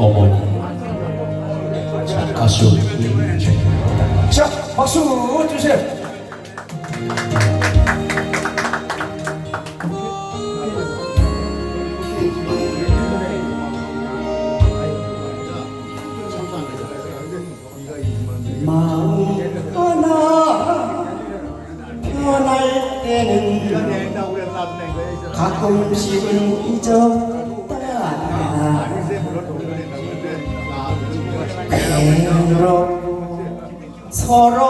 어머니. 자 가수 이준입니다. 자, 박수 주세요. 마음 하나 변할 때는 가끔씩은 잊었다 서러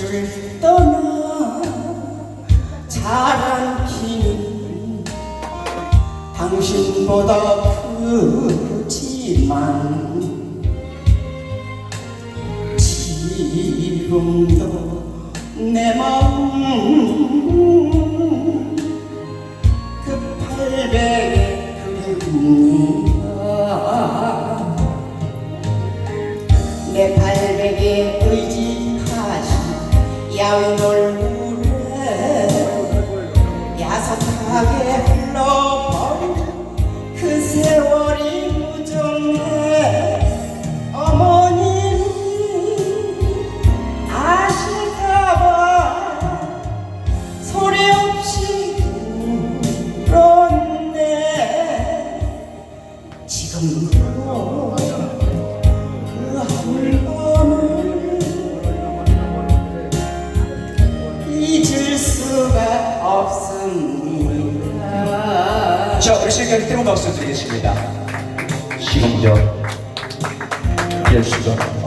줄 떠나 자란 키는 당신보다 크지만 지금도 내 마음 그 팔백에 그립니다 내 발백에 의지하신 야윈 얼굴에 야속하게 흘러버린 그 세월이 무정해. 어머님이 아실까봐 소리 없이 울었네. 지금 자 우리 시간까지 뜨거운 박수 드리겠습니다. 지금도 잊을 수가 없다면